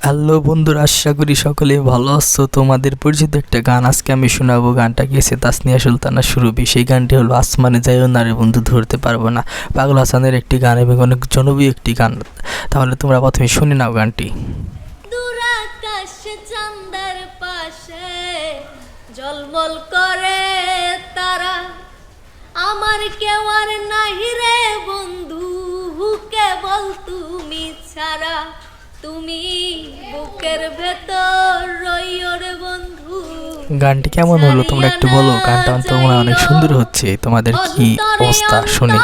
Hello বন্ধুরা, আশা করি সকলে ভালো আছো। তোমাদের পরিচিত একটা গান আজকে আমি শোনাবো। গানটা গেছে তাসনিয়া সুলতানা সুরভি সেই গানটি হলো আসমানে যাইও না রে বন্ধু, ধরতে পারব না। পাগল হাসানের একটি গান এবং অনেক জনপ্রিয় একটি গান। তাহলে তোমরা প্রথমে শুনে নাও গানটি। পাশে জলমল করে তারা। আমার কেউ আর নাহি রে বন্ধু কেবল তুমি ছাড়া? তুমি বুকের ভেতর রইও রে বন্ধু। গানটি কেমন হলো? তোমরা একটু বলো। গানটা তো মনে অনেক সুন্দর হচ্ছে। তোমাদের কি অবস্থা? শুনে।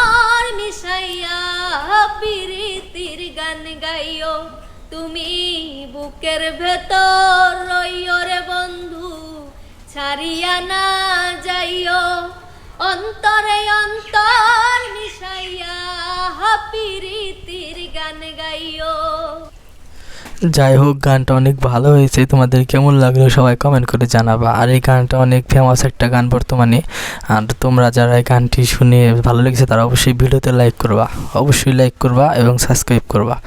গান গাইও। তুমি বুকের ভেতর রইও বন্ধু। ছাড়িয়া না যাইও। অন্তরে অন্তর মিশাইয়া প্রীতির গান গাইও। যাই হোক, গানটা অনেক ভালো হয়েছে। তোমাদের কেমন লাগল সবাই কমেন্ট করে জানাবা। আর এই গানটা অনেক ফেমাস একটা গান বর্তমানে। আর তোমরা যারা এই গানটি শুনে ভালো লেগেছে, তারা অবশ্যই ভিডিওতে লাইক করবা। অবশ্যই লাইক করবা এবং সাবস্ক্রাইব করবা।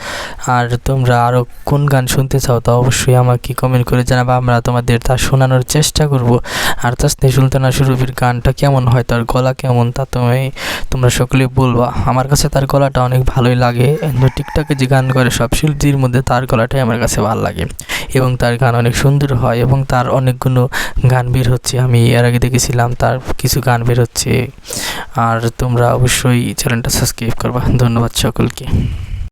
আর তোমরা আরও কোন গান শুনতে চাও, তা অবশ্যই আমাকে কমেন্ট করে জানাবা। আমরা তোমাদের তা শোনানোর চেষ্টা করব। আর তাসনি সুলতানা সুরভির গানটা কেমন হয়, তার গলা কেমন, তা তুমি, তোমরা সকলে বলবা। আমার কাছে তার গলাটা অনেক ভালোই লাগে। টিকটকে যে গান করে সব শিল্পীর মধ্যে তার গলাটাই আমার কাছে ভালো লাগে। এবং তার গান অনেক সুন্দর হয় এবং তার অনেকগুলো গান বের হচ্ছে। আমি এর আগে দেখেছিলাম, তার কিছু গান বের হচ্ছে। আর তোমরা অবশ্যই চ্যানেলটা সাবস্ক্রাইব করবা। ধন্যবাদ সকলকে।